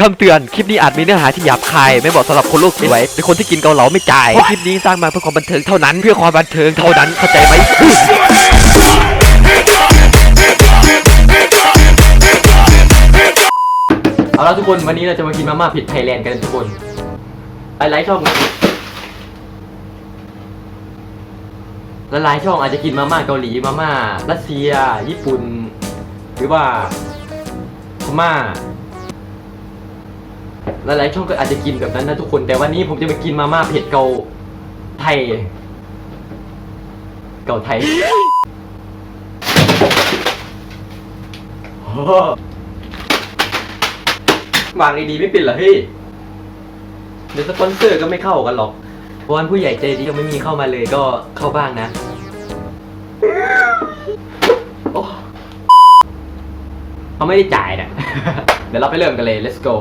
คำเตือน คลิปนี้อาจมีเนื้อหาที่หยาบคาย ไม่เหมาะสำหรับคนโลกสวยหรือคนที่กินเกาเหลาไม่จ่ายเพราะคลิปนี้สร้างมาเพื่อความบันเทิงเท่านั้น เพื่อความบันเทิงเท่านั้น เข้าใจไหม เอาละทุกคน วันนี้เราจะมากินมาม่าเผ็ดไทยแลนด์กันทุกคนหลายๆช่อง หลายๆช่องอาจจะกินมาม่าเกาหลีมาม่ารัสเซีย ญี่ปุ่น หรือว่าพม่าหลายๆช่องก็อาจจะกินแบบนั้นนะทุกคน แต่วันนี้ผมจะไปกินมาม่าเผ็ดเกาไทย เกาไทยโอ้วางดีๆไม่เป็นเหรอเฮ้ยเดี๋ยวสปอนเซอร์ก็ไม่เข้ากันหรอกเพราะวันผู้ใหญ่ใจดีก็ไม่มีเข้ามาเลยก็เข้าบ้างนะ เขาไม่ได้จ่ายนะ เดี๋ยวเราไปเริ่มกันเลย let's go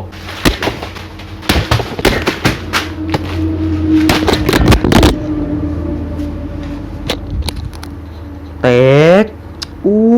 เต็กอู้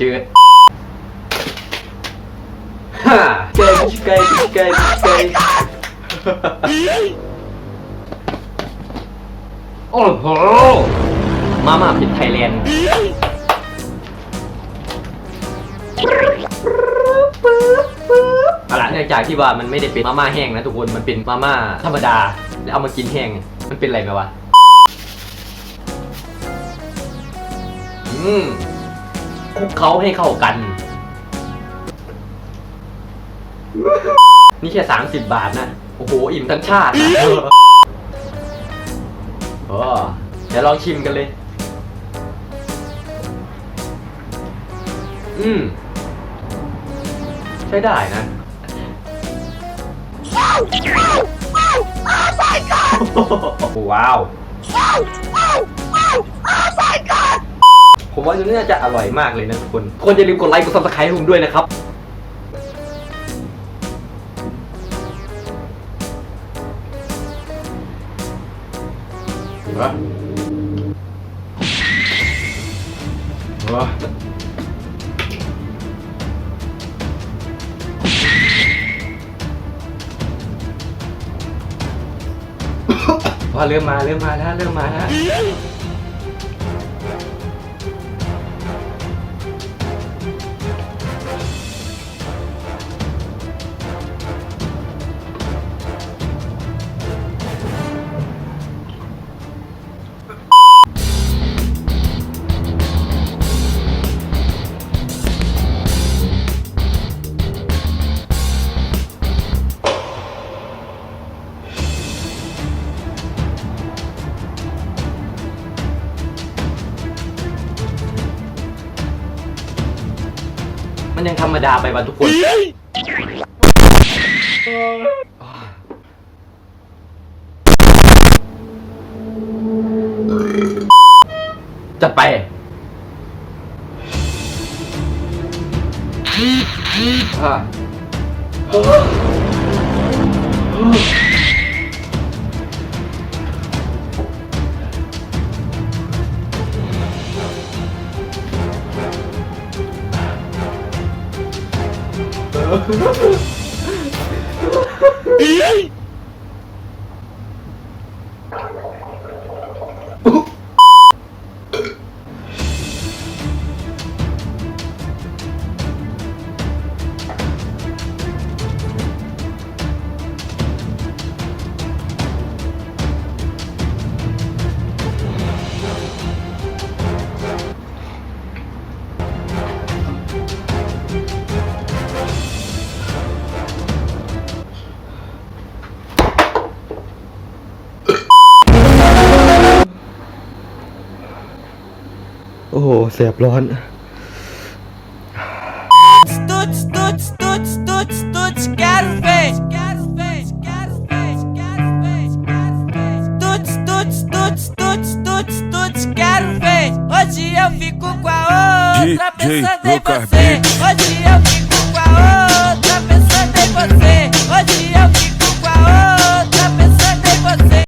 จืดฮ่าไก่ไก่ไก่ไก่โอ้โหมาม่าผิดไทยแลนด์เอาล่ะเนื่องจากที่ว่ามันไม่ได้เป็นมาม่าแห้งนะทุกคน มันเป็นมาม่าธรรมดา แล้วเอามากินแห้ง มันเป็นอะไรไหมวะ อืม ลุกเขาให้เข้ากัน นี่แค่สามสิบบาทนะ โอ้โห อิ่มทั้งชาตินะเออเดี๋ยวลองชิมกันเลย อืม ใช้ได้นะ ว้าว ผมว่าตัวนี้น่าจะอร่อยมากเลยนะทุกคนคนอย่าลืมกดไลค์กดซับสไครต์ให้ผมด้วยนะครับเหรอเหรอว่าเริ่มมาเริ่มมาแล้วเริ่มมาแล้ว มันยังธรรมดาไปวันทุกคนจัดไปอ่ะ อ้โหแสบร้อน Tuts, tuts, tuts, tuts, tuts, quero ver. Quero ver, quero ver, quero ver, quero ver. Tuts, tuts, tuts, tuts, tuts, tuts, quero ver. Hoje eu fico com a outra DJ pensando em Lucas você. Hoje eu fico